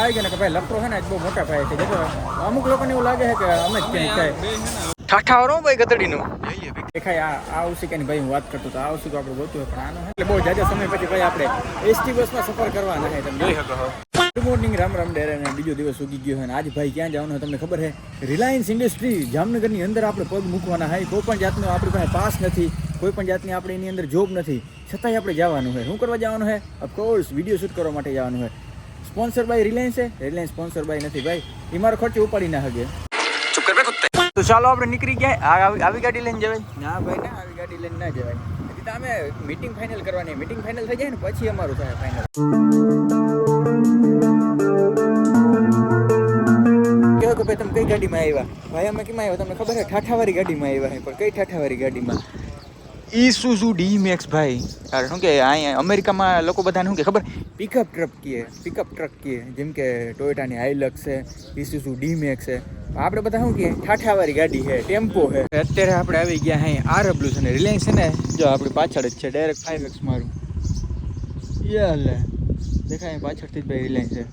વચમાં આવી ગયા ને કે ભાઈ લફરો છે ને બહુ મોટા પાયે છે. જો અમુક લોકોને એવું લાગે છે કે અમે જ ક્યાંય કાંઈ ઠાઠાવરો ભાઈ ગતડીનું દેખાય આ આ આવશે કે ભાઈ હું વાત કરતો તો આ આવશે તો આપણે ગોતું પણ આનો એટલે બહુ જાજા સમય પછી ભાઈ આપણે એસટી બસમાં સફર કરવાના છે. તમે જોઈ શકો. ગુડ મોર્નિંગ રામ રામ ડેરે અને બીજો દિવસ ઉગી ગયો છે અને આજ ભાઈ ક્યાં જવાનું તમને ખબર છે? રિલાયન્સ ઇન્ડસ્ટ્રી જામનગરની અંદર આપણે પગ મૂકવાના હોય કોઈ પણ જાતનો આપણી પાસે પાસ નથી કોઈ પણ જાતની આપણે એની અંદર જોબ નથી. છતાંય આપણે જવાનું હોય શું કરવા જવાનું છે? ઓફકોર્સ વીડિયો શૂટ કરવા માટે જવાનું હોય સ્પોન્સર બાય રિલાયન્સ છે. રિલાયન્સ સ્પોન્સર બાય નથી ભાઈ. એ મારો ખર્ચો ઉપાડી ના હગે તો ચાલો આપણે નીકળી ગયા. આવી ગાડી લઈને જવાય. ના ભાઈ ના આવી ગાડી લઈને ના જવાય. હજી તો અમે મીટિંગ ફાઇનલ કરવાની. મીટિંગ ફાઇનલ થઈ જાય ને પછી અમારું થાય ફાઇનલ કહો કે ભાઈ તમે કઈ ગાડીમાં આવ્યા? ભાઈ અમે કેમાં આવ્યા? તમને ખબર છે ઠાઠાવાળી ગાડીમાં આવ્યા પણ કઈ ઠાઠાવાળી ગાડીમાં? ઈસુઝુ ડી મેક્સ ભાઈ. શું કે અહીંયા અમેરિકામાં લોકો બધાને શું કે ખબર? પિકઅપ ટ્રક કીએ પિકઅપ ટ્રક કહે જેમ કે ટોયોટાની હાઈલક્સ છે ઇસુસુ ડી મેક્સ છે. આપણે બધા શું કહીએ ઠાઠાવાળી ગાડી છે, ટેમ્પો છે. અત્યારે આપણે આવી ગયા અહીં આર ડબલ્યુ છે ને રિલાયન્સ છે ને, જો આપણી પાછળ જ છે ડાયરેક્ટ ફાઈવ એક્સ મારું. યાલે દેખાય પાછળથી જ ભાઈ રિલાયન્સ છે.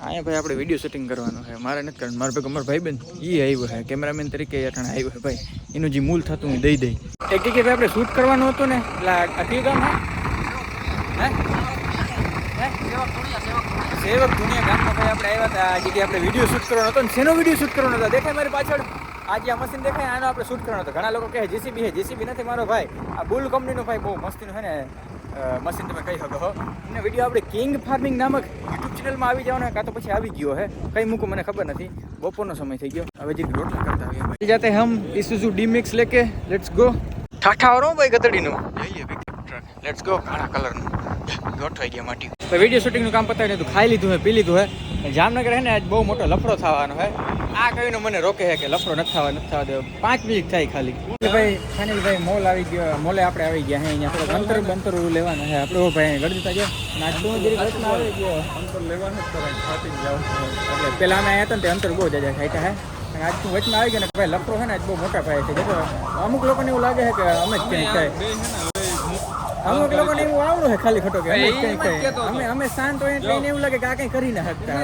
અહીંયા ભાઈ આપણે વીડિયો શૂટિંગ કરવાનું છે, મારે નથી કરવાનું, મારા ભાઈ અમારો ભાઈબંધ એ આવ્યો છે કેમેરામેન તરીકે અટાણે આવ્યો છે, ભાઈ. એનું જે મૂલ થતું હું દઈ દઈ એક ભાઈ આપણે શૂટ કરવાનું હતું ને, એટલે આ આ કયું હે હે? સેવક દુનિયા ગામમાં ભાઈ આપણે આવ્યા હતા. આ જગ્યાએ આપણે વીડિયો શૂટ કરવાનો હતો ને શેનો વીડિયો શૂટ કરવાનો હતો? દેખાય મારી પાછળ? આજે આ મશીન દેખાય આનો આપણે શૂટ કરવાનો હતો. ઘણા લોકો કહે જેસીબી છે જેસીબી નથી મારો ભાઈ. આ બુલ કંપનીનો ભાઈ બહુ મસ્તીનો છે ને મશીન તમે કહી શકો અને વીડિયો આપણે કિંગ ફાર્મિંગ નામક યુટ્યુબ ચેનલમાં આવી જવાનો કાં તો પછી આવી ગયો હે કઈ મૂકું મને ખબર નથી. બપોરનો સમય થઈ ગયો. હવે જે રોટલા કરતા આવીએ જાતે હમ ઈસુઝુ ડીમિક્સ લેકે લેટ્સ ગો ઠાઠાવરો ભાઈ ગતડીનું જઈએ લેટ્સ ગો કાળા કલરનું ગોઠવાઈ ગયા માટી ભાઈ વીડિયો શૂટિંગનું કામ પતાવી લીધું ખાઈ લીધું હે પી લીધું હે. જામનગર હે ને આજ બહુ મોટો લફડો થવાનો હે. આ કહીને મને રોકે હે કે લફડો નથી થવા નથી થવા દેવો. પાંચ મિનિટ થાય ખાલી. ભાઈ ફાઇનલ ભાઈ મોલ આવી ગયો મોલે આપણે આવી ગયા હે અહીંયા. થોડુંક અંતર બંતર લેવાના હે. આપણે ઓ ભાઈ ગળદીતા જો અને આજ તો જરીક વચમાં આવી ગયો અંતર લેવાનું જ કરાય ફાટી જાવ એટલે પેલા અમે આવ્યા હતા ને તે અંતર બહુ જાય ખાઈતા હે. અને આજ તું વચમાં આવી ગયો ને ભાઈ લફડો છે ને આજ બહુ મોટા ભાઈ છે. અમુક લોકોને એવું લાગે છે કે અમે જ ક્યાંય કાંઈ અમુક લોકોને એવું આવડું છે ખાલી ખોટો કે અમે અમે અમે શાંત હોય એટલે એને એવું લાગે કે આ કઈ કરી ના શકતા.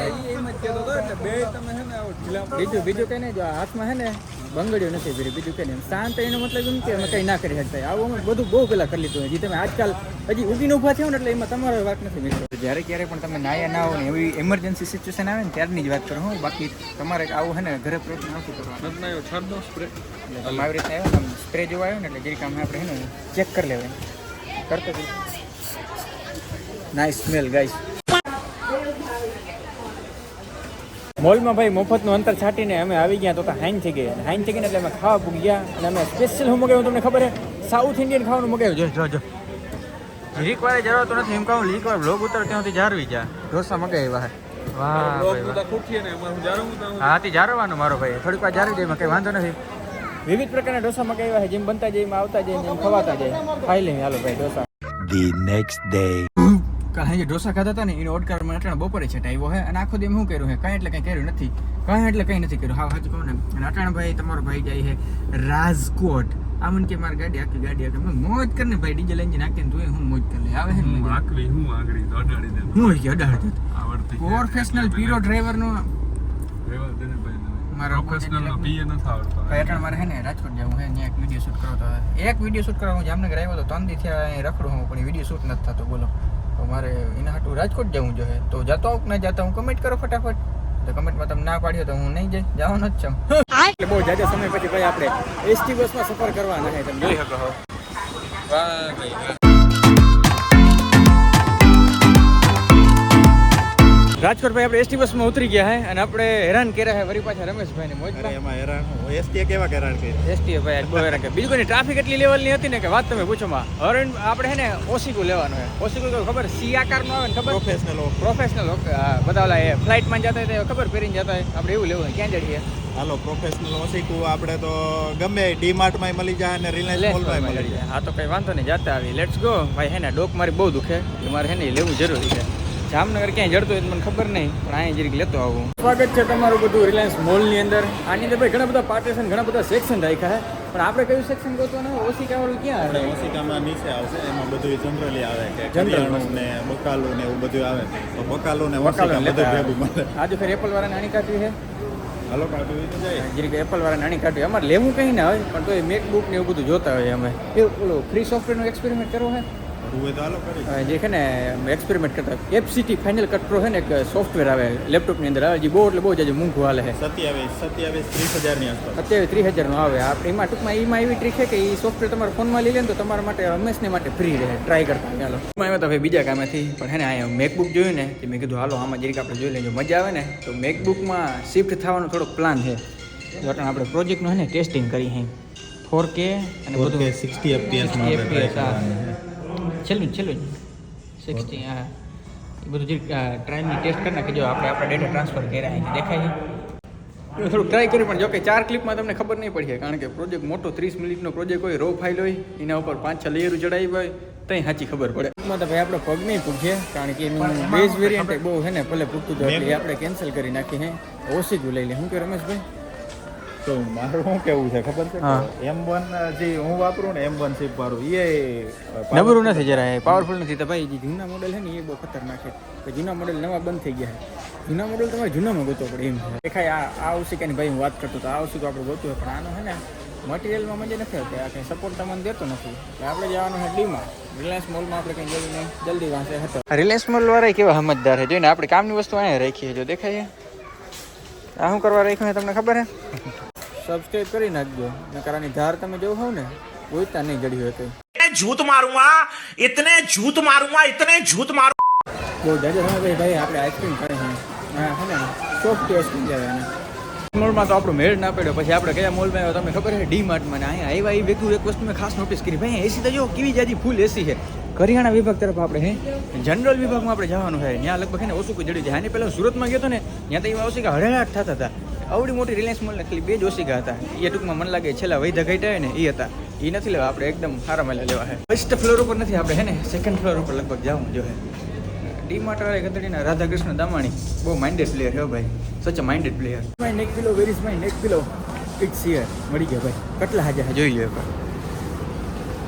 બીજું બીજું કઈ નહીં જો આ હાથમાં હે ને બંગડીઓ નથી ભીડી બીજું કઈ નહીં. શાંત એનો મતલબ એમ કે અમે કઈ ના કરી શકતા. આવું અમે બધું બહુ પેલા કરી લીધું હજી તમે આજકાલ હજી ઉગીને ઊભા થયો ને એટલે એમાં તમારો વાત નથી મિત્રો. જ્યારે ક્યારે પણ તમે નાયા ના હો ને એવી ઇમરજન્સી સિચ્યુએશન આવે ને ત્યારની જ વાત કરો હું. બાકી તમારે આવું હે ને ઘરે પ્રયત્ન નથી કરવાનો. એટલે તમે આવી રીતે આવ્યો ને સ્પ્રે જોવા આવ્યો ને એટલે જે કામ આપણે હે ને ચેક કરી લેવાય. કરતો નાઇસ સ્મેલ ગાઈસ મોલમાં ભાઈ મફતનું અંતર છાંટીને અમે આવી ગયા તો હાઈન થઈ ગયા. હાઈન થઈ ગઈ એટલે અમે ખાવા પૂગી ગયા અને અમે સ્પેશિયલ હું મગાવ્યું તમને ખબર છે? સાઉથ ઇન્ડિયન ખાવાનું મગાવ્યું. જો જો જો. લીક વાળે જરવા તો નથી એમ કહું લીક વાર બ્લોગ ઉતર ત્યાંથી જારવી જા. ઢોસા મગાવ્યા હે. વાહ. હા તે જારવાનું મારો ભાઈ. થોડીક વાર જારવી દે એમાં કંઈ વાંધો નથી. વિવિધ પ્રકારના ઢોસા મગાવ્યા છે. જેમ બનતા જાય એમ આવતા જાય એમ ખવાતા જાય. ખાઈ લઈએ હાલો ભાઈ ઢોસા. ધી નેક્સ્ટ ડે કાંઈ જે ઢોસા ખાતા હતા ને એનો ઓડકાર મને અટાણે બપોરે છે ટાઈવો હે. અને આખો દી શું કર્યું હે? કાંઈ એટલે કંઈ કર્યું નથી. કાંઈ એટલે કંઈ નથી કર્યું. હા સાચું કહું ને. અને અટાણ ભાઈ તમારો ભાઈ જાય છે રાજકોટ. આ મને કે મારી ગાડી આખી ગાડી આખી. મેં મોજ કરીને ભાઈ ડીઝલ એન્જિન નાખીને તું હું મોજ કરી લે આવે હે હું આકલી હું આગળ દોડાડી દે. હું કે અડાડી દે આવડતી પ્રોફેશનલ પીરો ડ્રાઈવરનો નો ડ્રાઈવર દેને ભાઈ. મારો નો પીએ આવડતો. ભાઈ મારે હે ને રાજકોટ જવું હે ત્યાં એક વીડિયો શૂટ કરવો તો એક વીડિયો શૂટ કરવા હું જામનગર આવ્યો તો ત્રણ દી થયા અહીં રખડું હું પણ વિડિયો શૂટ નથી થતો બોલો. તો મારે એના હાટું રાજકોટ જવું જોઈએ. તો જતો હોઉં કે ના જતો હું કમેન્ટ કરો ફટાફટ. તો કમેન્ટમાં તમે ના પાડ્યો તો હું નહીં જઈ જવાનો જ છું. એટલે બહુ જાજા સમય પછી ભાઈ આપણે એસટી બસમાં સફર કરવાના છે તમે જોઈ શકો વાહ ભાઈ વાહ રાજકોટ ભાઈ આપણે એસટી બસમાં ઉતરી ગયા હે અને આપણે હેરાન કર્યા હે વરી પાછા રમેશભાઈ ને મોજમાં એમાં હેરાન એસટી કેવા હેરાન કે એસટી ભાઈ બહુ હેરાન કરે. બીજું કોઈ ટ્રાફિક એટલી લેવલની હતી ને કે વાત તમે પૂછો માં. હરણ આપણે હે ને ઓસીકુ લેવાનું હે. ઓસીકુ તો ખબર સી આકારનું આવે ને ખબર? પ્રોફેશનલ પ્રોફેશનલ બધા ઓલા એ ફ્લાઇટમાં જતા હોય ખબર પહેરીને જતા હોય. આપણે એવું લેવું ક્યાં જડીએ? હાલો પ્રોફેશનલ ઓસીકુ આપણે તો ગમે ડીમાર્ટમાં મળી જાય અને રિલાયન્સ મોલમાં મળી જાય. હા તો કઈ વાંધો નહીં જાતા આવી. લેટ્સ ગો ભાઈ હે ને ડોક મારી બહુ દુખે. એ મારે હે ને લેવું જરૂરી છે. જામનગર ક્યાંય જડતો હોય તો મને ખબર નહીં પણ અહીંયા જરીક લેતો આવું. સ્વાગત છે તમારું બધું રિલાયન્સ મોલની અંદર. આની અંદર ભાઈ ઘણા બધા પાર્ટીશન ઘણા બધા સેક્શન રાખ્યા છે. પણ આપણે કયું સેક્શન ગોતવાનું ઓસિકા વાળું ક્યાં આપણે આવે ઓસિકામાં નીચે આવશે એમાં બધું જનરલી આવે કે જનરલ. ને બકાલો ને એવું બધું આવે. તો બકાલો ને બકાલો ઓસિકા બધું ભેગું મળે. આજે ફેર એપલ વાળા નાની કાઢવી છે? હલો કાઢું તો જાય જેરી કે એપલ વાળા નાની કાઢવી. અમારે લેવું કંઈ ના હોય પણ તો એ મેકબુક ને એવું બધું જોતા હોય અમે. એ ઓલો ફ્રી સોફ્ટવેરનો એક્સપેરિમેન્ટ કરવો હોય જે છે ને એક્સપેરિમેન્ટ કરતા એફસીટી ફાઇનલ કટ પ્રો છે ને એક સોફ્ટવેર આવે લેપટોપની અંદર આવે જે બહુ એટલે બહુ જ મોંઘું હાલે છે. સત્યાવીસ સત્યાવીસ ત્રીસ હજારની આસપાસ. અત્યારે ત્રીસ હજારનો આવે. આપણે એમાં ટૂંકમાં એમાં એવી ટ્રીક છે કે એ સોફ્ટવેર તમારા ફોનમાં લઈ લે ને તો તમારા માટે હંમેશને માટે ફ્રી રહે. ટ્રાય કરતા ચાલો એમાં આવ્યા તો બીજા કામેથી. પણ હે ને અહીંયા મેકબુક જોયું ને કે મેં કીધું હાલો આમાં જરીક આપણે જોઈ લઈએ મજા આવે ને. તો મેકબુકમાં શિફ્ટ થવાનો થોડોક પ્લાન છે. જો આપણે પ્રોજેક્ટનું હે ને ટેસ્ટિંગ કરી હે. ફોર કે અને બધું. સિક્સટી એફપીએસમાં છેલ્લું જ છેલ્લું જ. સિક્સટી હા. એ બધું જે ટ્રાયલની ટેસ્ટ કરી નાખી જો આપણે આપણા ડેટા ટ્રાન્સફર કર્યા અહીં દેખાય છે. થોડુંક ટ્રાય કર્યું પણ જો કે ચાર ક્લિપમાં તમને ખબર નહીં પડી કારણ કે પ્રોજેક્ટ મોટો ત્રીસ મિનિટનો પ્રોજેક્ટ હોય રો ફાઇલ હોય એના ઉપર પાંચ છ લેયર ચડાવી હોય તઈ સાચી ખબર પડે. એમાં તો ભાઈ આપણે પગ નહીં પૂછીએ કારણ કે એનું બેઝ વેરિયન્ટ બહુ છે ને ભલે પૂછતું હતું એટલે આપણે કેન્સલ કરી નાખી હે. ઓછી જ લઈ લે. શું કે રમેશભાઈ? તો મારું શું કેવું છે ખબર છે? હા. એમ વન જે હું વાપરું ને એમ વન સીપ વાળું એ નબળું નથી જરા એ પાવરફુલ નથી. તો ભાઈ જે જૂના મોડેલ છે ને એ બહુ ખતરનાક છે. તો જૂના મોડેલ નવા બંધ થઈ ગયા છે. જૂના મોડેલ તમારે જૂનામાં ગોતવો પડે એમ. છે દેખાય આ આ આવશે કે ભાઈ હું વાત કરતો તો આ આવશે તો આપણે ગોતવું હોય. પણ આનો છે ને મટીરિયલમાં મજા નથી આવતી. આ કંઈ સપોર્ટ તમને દેતો નથી. એટલે આપણે જવાનું છે ડીમાં રિલાયન્સ મોલમાં આપણે કંઈ જલ્દી નહીં જલ્દી વાંચે હતો રિલાયન્સ મોલ વાળા કેવા સમજદાર છે. જોઈને આપણે કામની વસ્તુ અહીંયા રાખીએ જો દેખાય આ શું કરવા રાખ્યું છે તમને ખબર છે? સબસ્ક્રાઇબ કરી નાખજો. નકારાની ધાર તમે જેવું હોવ ને બોલતા નહીં જડી હોય કઈ જૂત મારુંગા ઇતને જૂત મારુંગા ઇતને જૂત મારું બહુ જજો ભાઈ ભાઈ આપણે આઈસ્ક્રીમ ખાઈ છે હા હે ને? સોફ્ટ ટેસ્ટ થઈ જાય મોલમાં તો આપણો મેળ ના પડ્યો. પછી આપણે કયા મોલમાં આવ્યો? તમને ખબર છે ડી માર્ટમાં ને અહીંયા આવ્યા એ બધું એક વસ્તુ મેં ખાસ નોટિસ કરી. ભાઈ એસી તો જો કેવી જાજી ફૂલ એસી છે. કરિયાણા વિભાગ તરફ આપણે હે. જનરલ વિભાગમાં આપણે જવાનું છે ત્યાં લગભગ એને ઓછું કોઈ જડ્યું છે આની પહેલાં સુરતમાં ગયો તો ને ત્યાં તો એવા ઓછી કે હળેલાટ થતા હતા. આવડી મોટી રિલાયન્સ મોલ ખાલી બે જ ગયા હતા. એ ટૂંકમાં મને લાગે છેલ્લા વૈધા ઘટ્યા હોય ને એ હતા. એ નથી લેવા આપણે એકદમ સારા મેલા લેવા છે ફર્સ્ટ ફ્લોર ઉપર નથી આપણે હે ને સેકન્ડ ફ્લોર ઉપર લગભગ જવું જોઈએ ડીમાર્ટ વાળા ગતડીના રાધાકૃષ્ણ દામાણી બહુ માઇન્ડેડ પ્લેયર હે ભાઈ. Such a minded player my neck pillow where is my neck pillow it's here મળી ગયો ભાઈ. કેટલા હાજર જોઈ લ્યો એકવાર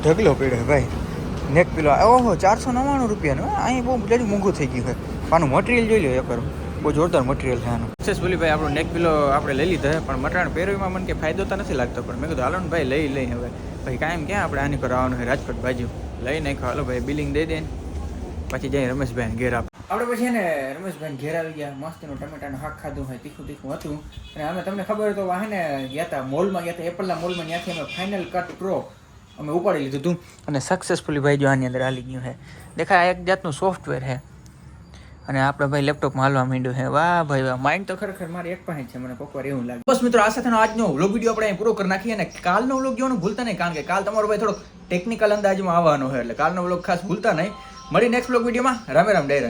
ઢગલો પડ્યો ભાઈ. નેક પિલો ઓહો ચારસો નવ્વાણું રૂપિયાનો અહીં બહુ જડી મોંઘું થઈ ગયું છે આનું મટીરિયલ જોઈ લો એકવાર બહુ જોરદાર મટીરિયલ છે આનું. સક્સેસફુલી ભાઈ આપણો નેક પિલો આપણે લઈ લીધો છે પણ મટાણ પહેરવીમાં મને કે ફાયદો તો નથી લાગતો પણ મેં કીધું હાલો ને ભાઈ લઈ લઈ હવે. ભાઈ કાયમ ક્યાં આપણે આની પર આવવાનું છે રાજકોટ બાજુ? લઈ નાખ્યો હાલો ભાઈ બિલિંગ દઈ દે પછી જઈ રમેશભાઈ ઘેર આપ આપણે પછી ને રમેશભાઈ ઘેર આવી ગયા મસ્તનું ટમેટાનું શાક ખાધું હોય તીખું તીખું હતું. અને અમે તમને ખબર હોય તો વાહે ને ગયા હતા મોલમાં ગયા હતા એપલના મોલમાં ત્યાંથી અમે ફાઇનલ કટ પ્રો અમે ઉપાડી લીધું હતું. અને સક્સેસફુલી ભાઈ જો આની અંદર હાલી ગયું છે. દેખાય આ એક જાતનું સોફ્ટવેર છે. અને આપણે ભાઈ લેપટોપમાં હાલવા માંડ્યું છે. વાહ ભાઈ વાહ. માઇન્ડ તો ખરેખર મારી એક પાસે છે, મને કોક વાર એવું લાગે. બસ મિત્રો આ સાથેનો આજનો વ્લોગ વીડિયો આપણે અહીં પૂરો કરી નાખીએ અને કાલનો વ્લોગ જોવાનું ભૂલતા નહીં, કારણ કે કાલ તમારો ભાઈ થોડોક ટેકનિકલ અંદાજમાં આવવાનો છે, એટલે કાલનો વ્લોગ ખાસ ભૂલતા નહીં. મળી નેક્સ્ટ વ્લોગ વિડીયોમાં રામે રામ ડેરા